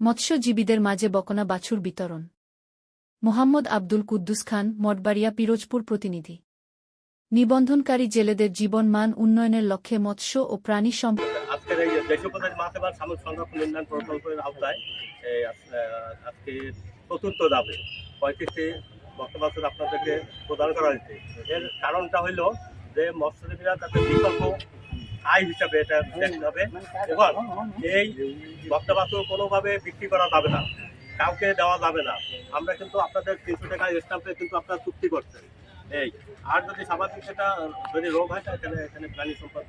মৎস্যজীবীদের মাঝে বকনা বাছুর বিতরণ। মোহাম্মদ আব্দুল কুদ্দুস খান, মঠবাড়িয়া, পিরোজপুর প্রতিনিধি। নিবন্ধনকারী জেলেদের জীবন মান উন্নয়নের লক্ষ্যে মৎস্য ও প্রাণী সম্পদ আজকের এই সংরক্ষণ উন্নয়ন প্রকল্পের আওতায় আজকে চতুর্থ ধাপে পঁয়ত্রিশটি আপনাদেরকে প্রদান করা হয়েছে। এর কারণটা হইল যে মৎস্যজীবীরা তাদের বিকল্প আয় হিসাবে এটা দেখতে হবে। এবং এই বক্তব্য কোনোভাবে বিক্রি করা যাবে না। কাউকে দেওয়া যাবে না। আমরা কিন্তু আপনাদের তিনশো টাকা স্টাম্পে কিন্তু আপনারা চুক্তি করছেন। এই, আর যদি সামাজিক সেটা, যদি রোগ হয়, তাহলে এখানে প্রাণী সম্পদ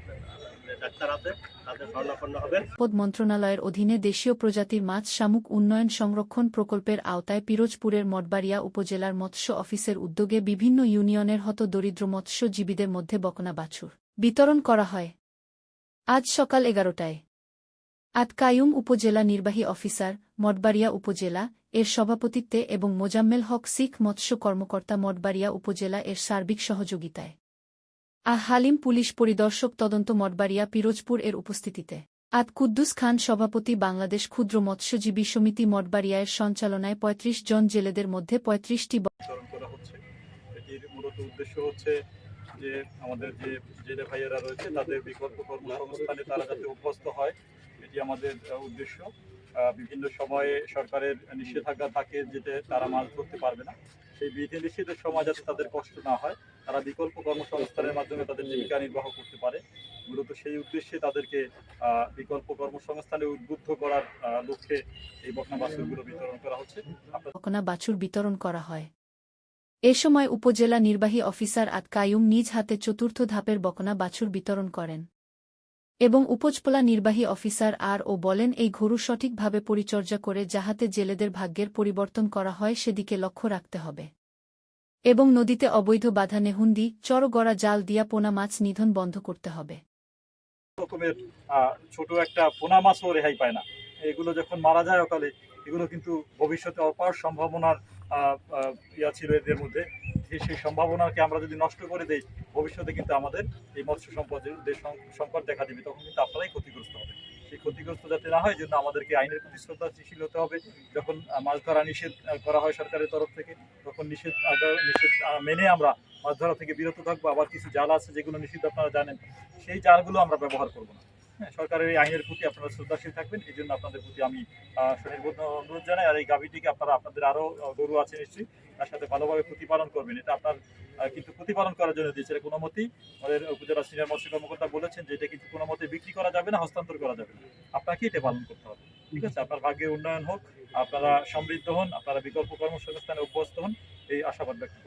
তাদের মন্ত্রণালয়ের অধীনে দেশীয় প্রজাতির মাছ শামুক উন্নয়ন সংরক্ষণ প্রকল্পের আওতায় পিরোজপুরের মঠবাড়িয়া উপজেলার মৎস্য অফিসের উদ্যোগে বিভিন্ন ইউনিয়নের হত দরিদ্র মৎস্যজীবীদের মধ্যে বকনা বাছুর। বিতরণ করা হয়। আজ সকাল এগারোটায়। আতকায়ুম উপজেলা নির্বাহী অফিসার, মঠবাড়িয়া উপজেলা এর সভাপতিত্বে এবং মোজাম্মেল হক শিখ মৎস্য কর্মকর্তা মঠবাড়িয়া উপজেলা এর সার্বিক সহযোগিতায়। আহ হালিম পুলিশ পরিদর্শক তদন্ত মঠবাড়িয়া পিরোজপুর এর উপস্থিতিতে। আত কুদ্দুস খান সভাপতি বাংলাদেশ ক্ষুদ্র মৎস্যজীবী সমিতি মঠবাড়িয়ার সঞ্চালনায় ৩৫ জন জেলেদের মধ্যে পঁয়ত্রিশটি উদ্দেশ্য হচ্ছে যে আমাদের যে জেলে ভাইয়েরা রয়েছে, তাদের বিকল্প কর্মসংস্থানে তারা যাতে অভ্যস্ত হয়, এটি আমাদের উদ্দেশ্য। বিভিন্ন সময়ে সরকারের নিষেধাজ্ঞা থাকে যেতে তারা মাছ ধরতে পারবে না। সেই বিধি নিষেধের সময় যাতে তাদের কষ্ট না হয়, তারা বিকল্প কর্মসংস্থানের মাধ্যমে তাদের জীবিকা নির্বাহ করতে পারে। মূলত সেই উদ্দেশ্যে তাদেরকে বিকল্প কর্মসংস্থানে উদ্বুদ্ধ করার লক্ষ্যে এই বকনা বাছুরগুলো বিতরণ করা হচ্ছে। বকনা বাছুর বিতরণ করা হয়। এ সময় উপজেলা নির্বাহী অফিসার আত কায়ুম নিজ হাতে চতুর্থ ধাপের বকনা বাছুর বিতরণ করেন। এবং উপজেলা নির্বাহী অফিসার আর ও বলেন, এই ঘরু সঠিকভাবে পরিচর্যা করে যাহাতে জেলেদের ভাগ্যের পরিবর্তন করা হয়, সেদিকে লক্ষ্য রাখতে হবে। এবং নদীতে অবৈধ বাধা নেহুন্দি চরগড়া জাল দিয়া পোনা মাছ নিধন বন্ধ করতে হবে। রকমের ছোট একটা পোনা মাছও রেহাই পায় না। এগুলো যখন মারা যায় অকালে, এগুলো কিন্তু ভবিষ্যতে অপার সম্ভাবনার ইয়া ছিল এদের মধ্যে। সেই সম্ভাবনাকে আমরা যদি নষ্ট করে দেই, ভবিষ্যতে কিন্তু আমাদের এই মৎস্য সম্পদের যে সংকট দেখা দেবে, তখন কিন্তু আপনারাই ক্ষতিগ্রস্ত হবে। সেই ক্ষতিগ্রস্ত যাতে না হয় জন্য আমাদেরকে আইনের প্রতি শ্রদ্ধাশীল হতে হবে। যখন মাছ ধরা নিষেধ করা হয় সরকারের তরফ থেকে, তখন নিষেধ নিষেধ মেনে আমরা মাছ ধরা থেকে বিরত থাকব। আবার কিছু জাল আছে যেগুলো নিষিদ্ধ, আপনারা জানেন। সেই জালগুলো আমরা ব্যবহার করব না। সরকারের এই আইনের প্রতি আপনারা শ্রদ্ধাশীল থাকবেন এই জন্য আপনাদের প্রতি আমি আহ, সুনির্বন্ধ অনুরোধ জানাই আর এই গাভীটিকে আপনারা আপনাদের আরও গরু আছে নিশ্চয়ই তার সাথে ভালোভাবে প্রতিপালন করবেন। এটা আপনার কিন্তু প্রতিপালন করার জন্য দিয়েছে। এটা কোনো মতেই আমাদের উপজেলা সিনিয়র মৎস্য কর্মকর্তা বলেছেন যে এটা কিন্তু কোনো মতে বিক্রি করা যাবে না হস্তান্তর করা যাবে না। আপনাকে এটা পালন করতে হবে ঠিক আছে? আপনার ভাগ্যের উন্নয়ন হোক আপনারা সমৃদ্ধ হন আপনারা বিকল্প কর্মসংস্থানে অভ্যস্ত হন এই আশাবাদ ব্যক্ত